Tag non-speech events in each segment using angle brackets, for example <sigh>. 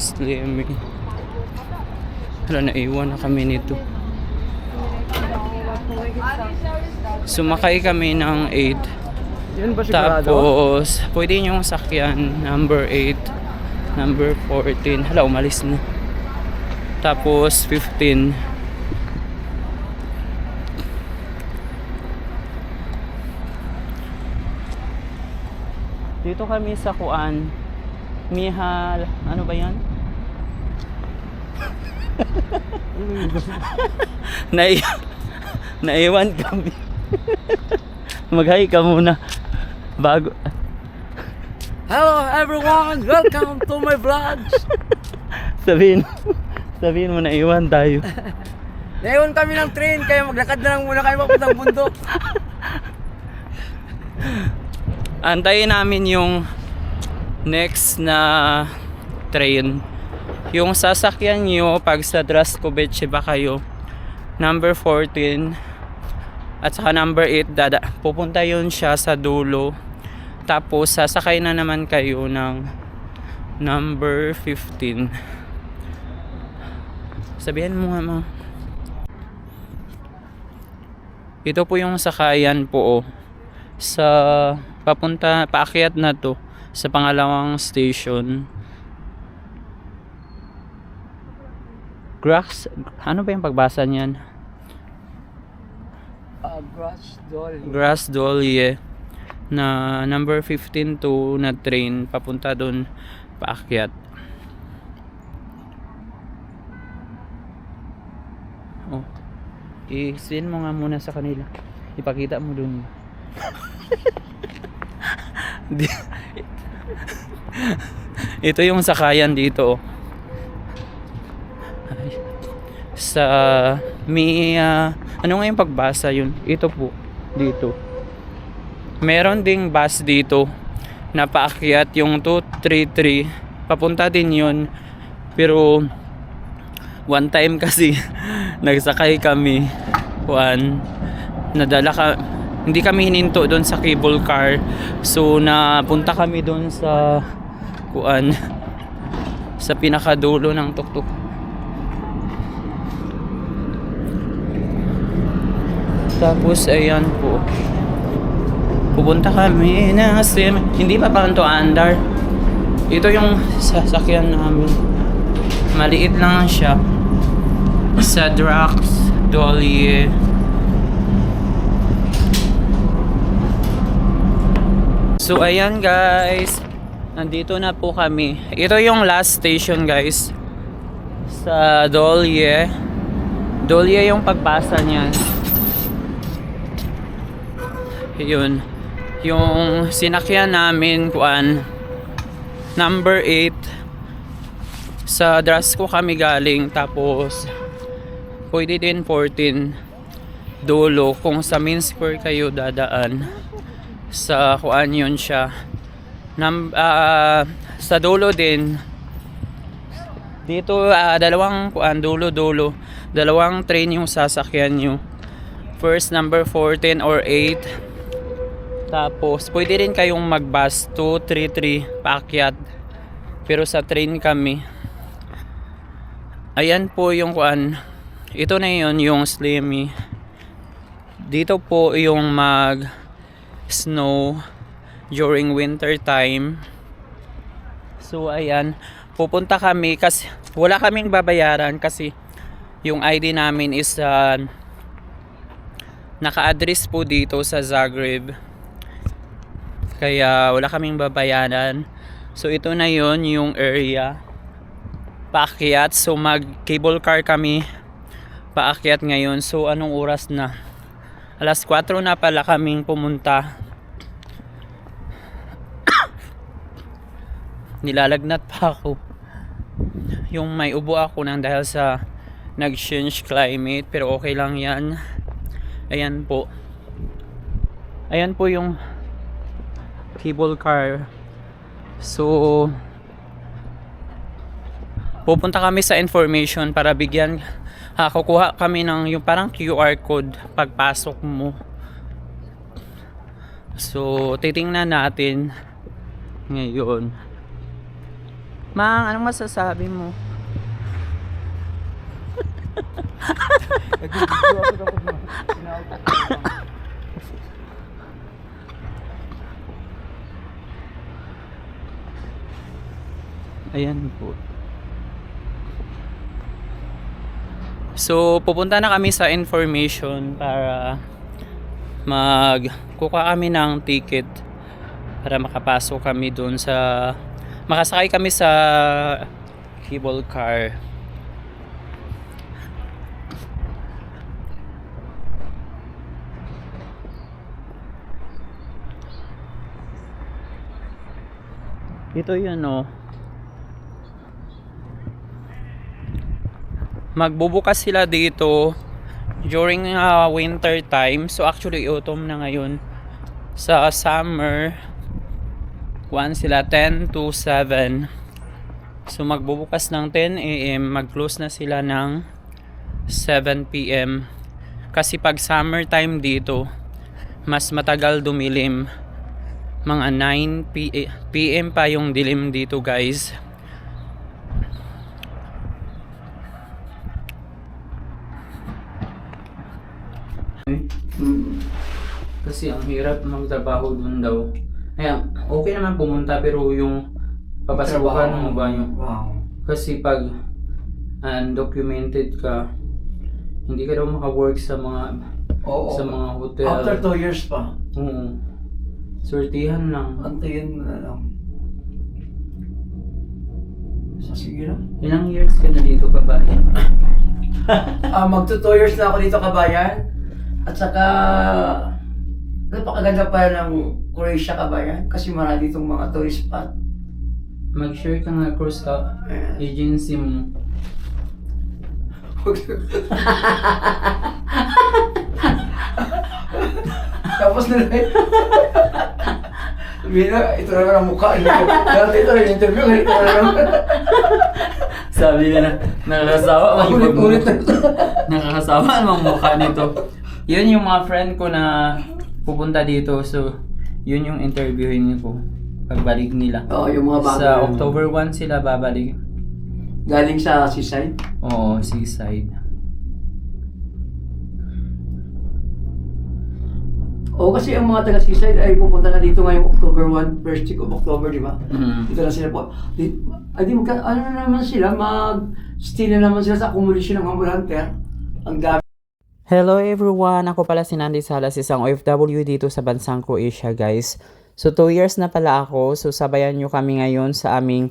Slim. Hala, naiwan na kami nito. Sumakay kami ng 8. Yun ba sigurado? Tapos, pwede yung sakyan, number 8, number 14. Hala, umalis na. Tapos, 15. Dito kami sa Kuan. Mihal, ano ba yan? <laughs> Nai naiwan kami. <laughs> Mag-hi ka muna. Bago. Hello everyone! Welcome to my vlogs! <laughs> Sabihin, sabihin mo na iwan tayo. Naiwan kami ng train, kaya maglakad na lang muna kayo papuntang bundok. Antayin namin yung next na train. Yung sasakyan nyo pag sa Draskovice ba kayo, number 14 at saka number 8, dada, pupunta yun siya sa dulo. Tapos sasakay na naman kayo ng number 15. Sabihan mo nga mga. Ito po yung sakayan po oh, sa papunta paakyat na to sa pangalawang station. Grass, ano ba yung pagbasa niyan? Uh, brush doll. Grass Dolly na number 15 to na train papunta doon paakyat. Oh. I-send mo nga muna sa kanila. Ipakita mo doon. <laughs> <laughs> Ito yung sakayan dito. oh. Sa may ah, ano nga yung pagbasa yun? Ito po dito. Meron ding bus dito na paakyat yung 233. Papunta din yun. Pero one time kasi <laughs> nagsakay kami kuan nadala ka hindi kami hininto doon sa cable car so napunta kami doon sa kuan <laughs> sa pinakadulo ng tuktok tapos ayan po. Pupunta kami. Na sim hindi pa pa to andar? Ito yung sasakyan namin. Maliit lang siya. Sa Drax Dolly So ayan guys. Nandito na po kami. Ito yung last station guys. Sa Dolye Dolye yung pagbasa niyan Yun. Yung sinakyan namin kuan Number 8 Sa Drasco kami galing Tapos Pwede din 14 Dolo Kung sa main square kayo dadaan. Sa kuan yun siya. Nam, ah, sa dulo din. Dito ah, dalawang kuan dulo dulo. Dalawang train yung sasakyan nyo. First number 14 or 8 tapos pwede rin kayong magbus 233 paakyat. Pero sa train kami. Ayan po yung kuan ito na yun yung slimmy. Dito po yung mag snow during winter time. So ayan, pupunta kami kasi wala kaming babayaran kasi yung ID namin is uh, naka-address po dito sa Zagreb. Kaya wala kaming babayaran. So ito na yon yung area. Paakyat. So mag cable car kami paakyat ngayon. So anong oras na? Alas 4 na pala kaming pumunta. <coughs> Nilalagnat pa ako. Yung may ubo ako nang dahil sa nag-change climate pero okay lang yan. Ayan po. Ayan po yung cable car. So pupunta kami sa information para bigyan ha, kukuha kami ng yung parang QR code pagpasok mo. So, titingnan natin ngayon. Mang, anong masasabi mo? <laughs> Nag-video ako dapat mo. Sinautot ko. Ayan po. So, pupunta na kami sa information para magkuha kami ng ticket para makapasok kami doon sa makasakay kami sa cable car. Ito yun oh. Magbubukas sila dito during uh, winter time. So actually autumn na ngayon. Sa summer, 1 sila 10 to 7. So magbubukas ng 10 a.m. Mag-close na sila ng 7 p.m. Kasi pag summer time dito, mas matagal dumilim. Mga 9 p- p.m. pa yung dilim dito guys. Kasi ang hirap magtrabaho dun daw. Kaya okay naman pumunta pero yung papasukan mo ba yung Wow. kasi pag undocumented ka hindi ka daw maka-work sa mga Oo. sa mga hotel. After two years pa. Oo. Sortihan lang. Antayin mo na lang. So, sige na. Ilang years ka na dito ka ba? <laughs> Ah, magto two years na ako dito kabayan. At saka napakaganda pa ng Croatia kabayan kasi marami ditong mga tourist spot. Mag-share ka nga cruise ka Ayan. agency mo. Tapos na lang. Mina, ito na lang ang mukha. Dati ito yung interview, ito na lang. Sabi nga na, nakakasawa ang Ulit-ulit na. Nakakasawa ang mukha nito. Yun yung mga friend ko na pupunta dito. So, yun yung interviewin ko. Pagbalik nila. Oo, yung mga bago. Sa October 1 sila babalik. Galing sa seaside. Oo, seaside. Oo, kasi ang mga taga seaside ay pupunta na dito ngayong October 1, first week of October, di ba? Mm. Dito na sila po. Di, ay di magka, ano na naman sila, mag-stay na naman sila sa accommodation ng Humble Hunter. Ang dami. Hello everyone! Ako pala si Nandi Salas, isang OFW dito sa bansang Croatia guys. So 2 years na pala ako, so sabayan nyo kami ngayon sa aming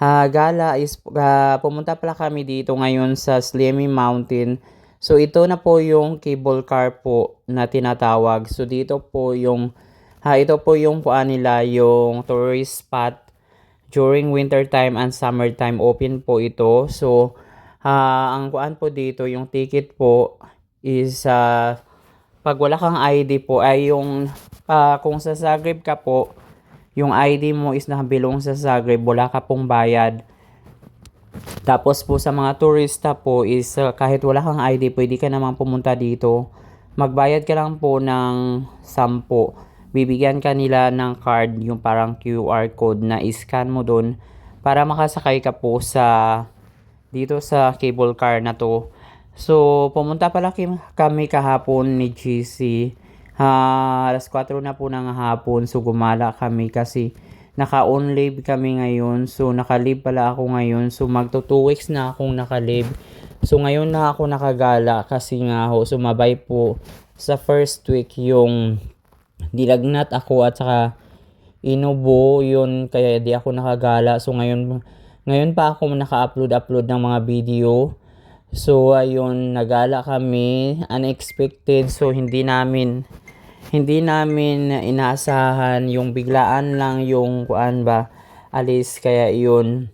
ah, gala. Is, ah, pumunta pala kami dito ngayon sa Slimy Mountain. So ito na po yung cable car po na tinatawag. So dito po yung, ha, ito po yung kuan nila, yung tourist spot during winter time and summer time open po ito. So ah, ang kuan po dito, yung ticket po is ah, pag wala kang ID po ay yung ah, kung sa Zagreb ka po, yung ID mo is nakabilong sa Zagreb, wala ka pong bayad. Tapos po sa mga turista po is ah, kahit wala kang ID, pwede ka naman pumunta dito. Magbayad ka lang po ng 10. Bibigyan ka nila ng card, yung parang QR code na iscan mo doon para makasakay ka po sa dito sa cable car na to. So, pumunta pala kami kahapon ni GC. Ha, alas 4 na po ng hapon. So, gumala kami kasi naka-on leave kami ngayon. So, naka-leave pala ako ngayon. So, magto 2 weeks na akong naka-leave. So, ngayon na ako nakagala kasi nga ho, sumabay po sa first week yung dilagnat ako at saka inubo yun kaya di ako nakagala so ngayon ngayon pa ako naka-upload upload ng mga video so ayun nagala kami unexpected. So hindi namin hindi namin inaasahan yung biglaan lang yung kuan ba alis. Kaya yun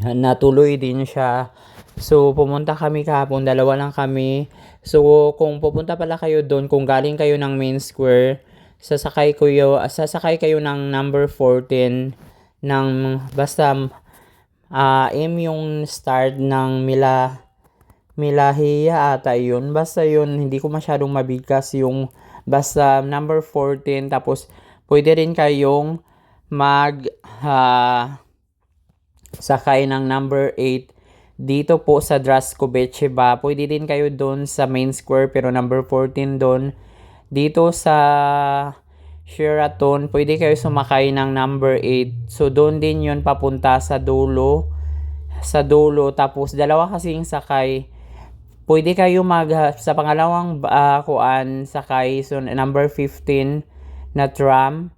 natuloy din siya. So, pumunta kami kahapon, dalawa lang kami. So, kung pupunta pala kayo doon, kung galing kayo ng main square, sasakay kayo, sasakay kayo ng number 14 ng basta ah M yung start ng Mila Milahiya ata yun. Basta yun, hindi ko masyadong mabigkas yung basta number 14 tapos pwede rin kayong mag ah, sakay ng number 8 dito po sa Draskovice ba. Pwede din kayo doon sa main square pero number 14 doon. Dito sa Sheraton, pwede kayo sumakay ng number 8. So doon din yun papunta sa dulo. Sa dulo. Tapos dalawa kasing sakay. Pwede kayo mag sa pangalawang ah, kuan sakay so number 15 na tram.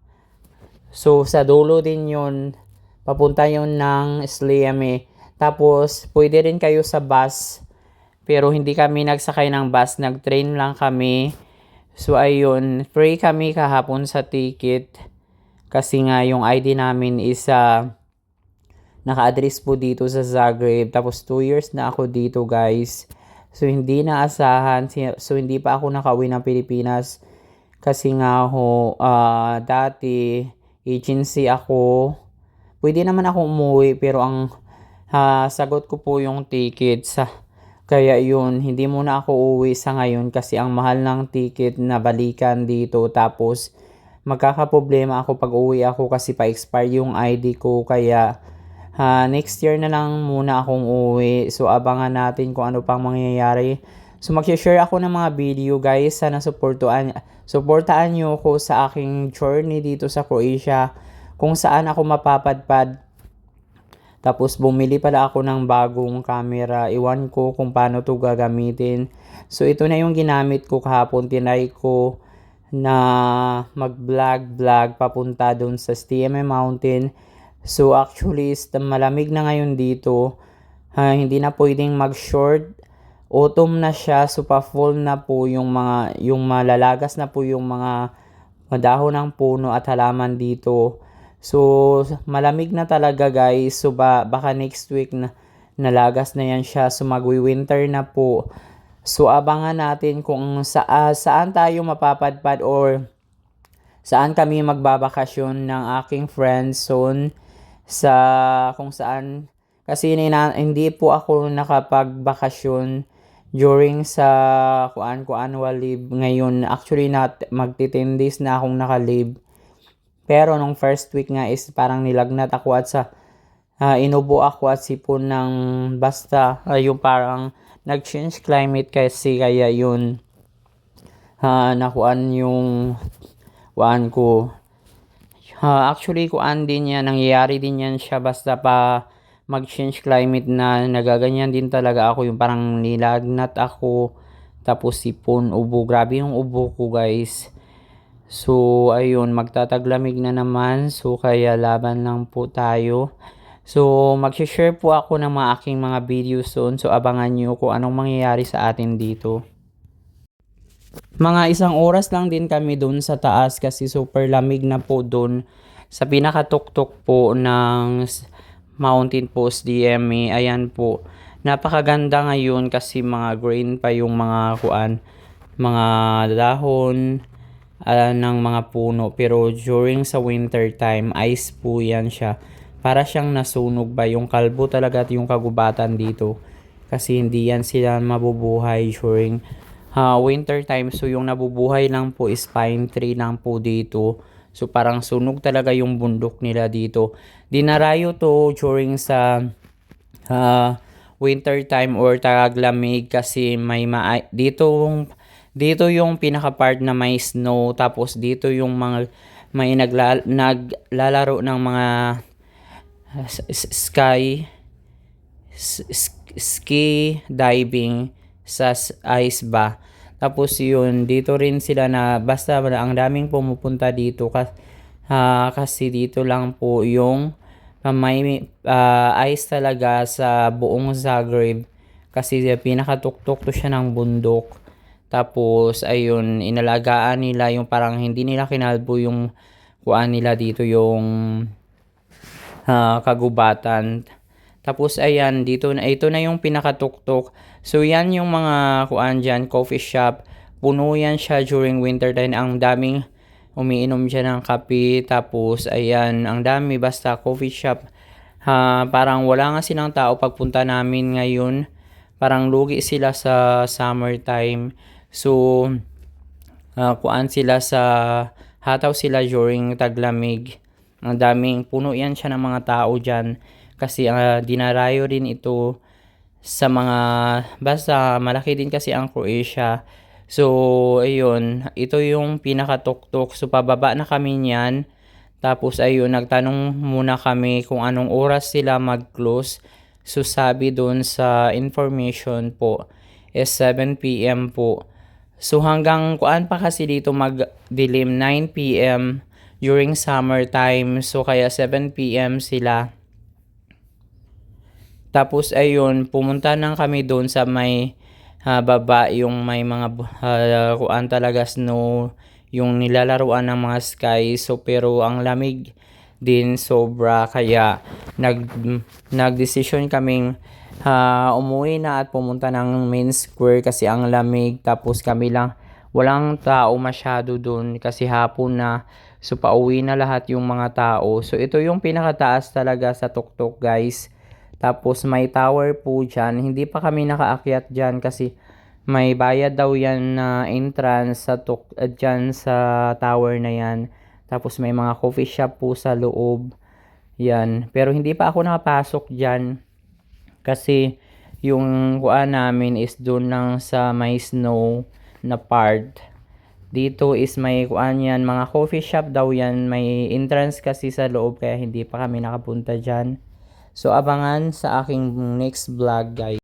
So sa dulo din yun papunta yun ng Sliame. Tapos pwede rin kayo sa bus. Pero hindi kami nagsakay ng bus, nag-train lang kami. So ayun, free kami kahapon sa ticket. Kasi nga yung ID namin is ah, naka-address po dito sa Zagreb. Tapos 2 years na ako dito guys. So hindi naasahan, so hindi pa ako nakauwi ng Pilipinas. Kasi nga ho, ah, dati agency ako. Pwede naman ako umuwi pero ang ah, sagot ko po yung ticket sa kaya yun, hindi muna ako uwi sa ngayon kasi ang mahal ng ticket na balikan dito tapos magkakaproblema ako pag uwi ako kasi pa-expire yung ID ko kaya ah, next year na lang muna akong uwi so abangan natin kung ano pang mangyayari so mag-share ako ng mga video guys sana supportuan supportaan nyo ako sa aking journey dito sa Croatia kung saan ako mapapadpad tapos bumili pala ako ng bagong camera. Iwan ko kung paano to gagamitin. So ito na yung ginamit ko kahapon. Tinry ko na mag-vlog-vlog papunta doon sa STMA Mountain. So actually is- malamig na ngayon dito. Ha, hindi na pwedeng mag-short. Autumn na siya, so pa-fall na po yung mga yung malalagas na po yung mga dahon ng puno at halaman dito. So, malamig na talaga guys. So, ba, baka next week na nalagas na yan siya. So, magwi-winter na po. So, abangan natin kung sa, ah, saan tayo mapapadpad or saan kami magbabakasyon ng aking friend zone sa kung saan. Kasi nina, hindi po ako nakapagbakasyon during sa kuan ko annual leave. Ngayon actually nat magti 10 days na akong naka-leave. Pero nung first week nga is parang nilagnat ako at sa ah, inubo ako at sipon ng basta. Ah, yung parang nag-change climate kasi kaya yun ha nakuan yung kuan ko ha actually kuan din yan nangyayari din yan siya basta pa mag-change climate na nagaganyan din talaga ako yung parang nilagnat ako tapos sipon ubo grabe yung ubo ko guys So, ayun, magtataglamig na naman. So, kaya laban lang po tayo. So, mag-share po ako ng mga aking mga videos soon. So, abangan nyo kung anong mangyayari sa atin dito. Mga isang oras lang din kami doon sa taas kasi super lamig na po doon sa pinakatuktok po ng Mountain Post DME. Ayan po. Napakaganda ngayon kasi mga green pa yung mga kuan, mga dahon, ah, ng mga puno pero during sa winter time ice po yan siya para siyang nasunog ba yung kalbo talaga at yung kagubatan dito kasi hindi yan sila mabubuhay during ah, winter time so yung nabubuhay lang po is pine tree lang po dito. So parang sunog talaga yung bundok nila dito. Dinarayo to during sa ah, winter time or taglamig kasi may ma dito dito yung pinaka part na may snow tapos dito yung mga may nagla, naglalaro ng mga sky ski diving sa ice ba. Tapos yun dito rin sila na basta ang daming pumupunta dito kasi, kasi dito lang po yung uh, may ah, ice talaga sa buong Zagreb. Kasi pinakatuktok to siya ng bundok. Tapos ayun inalagaan nila yung parang hindi nila kinalbo yung kuan nila dito yung ah, kagubatan tapos ayan dito na ito na yung pinakatuktok. So yan yung mga kuan diyan coffee shop. Puno yan siya during winter time. Ang daming umiinom siya ng kape. Tapos ayan ang dami basta coffee shop. Ha parang wala nga silang tao pagpunta namin ngayon. Parang lugi sila sa summertime. So ah, kuan sila sa hataw sila during taglamig. Ang daming puno yan siya ng mga tao dyan kasi ah, dinarayo rin ito sa mga basta malaki din kasi ang Croatia. So ayun, ito yung pinakatuktok. So pababa na kami niyan. Tapos ayun, nagtanong muna kami kung anong oras sila mag-close. So sabi doon sa information po is 7 p.m. po. So hanggang kuan pa kasi dito magdilim 9 p.m. during summertime. So kaya 7 p.m. sila. Tapos ayun, pumunta nang kami doon sa may ah, baba yung may mga ah, kuan talaga snow yung nilalaruan ng mga sky. So pero ang lamig din sobra. Kaya nag nagdesisyon kaming ah, umuwi na at pumunta ng main square kasi ang lamig. Tapos kami lang walang tao masyado doon kasi hapon na. So pauwi na lahat yung mga tao. So ito yung pinakataas talaga sa tuktok guys tapos may tower po dyan. Hindi pa kami nakaakyat dyan kasi may bayad daw yan na entrance sa tuk uh, dyan sa tower na yan. Tapos may mga coffee shop po sa loob. Yan. Pero hindi pa ako nakapasok dyan kasi yung kuan namin is doon lang sa may snow na part. Dito is may kuan yan, mga coffee shop daw yan. May entrance kasi sa loob kaya hindi pa kami nakapunta dyan. So abangan sa aking next vlog guys.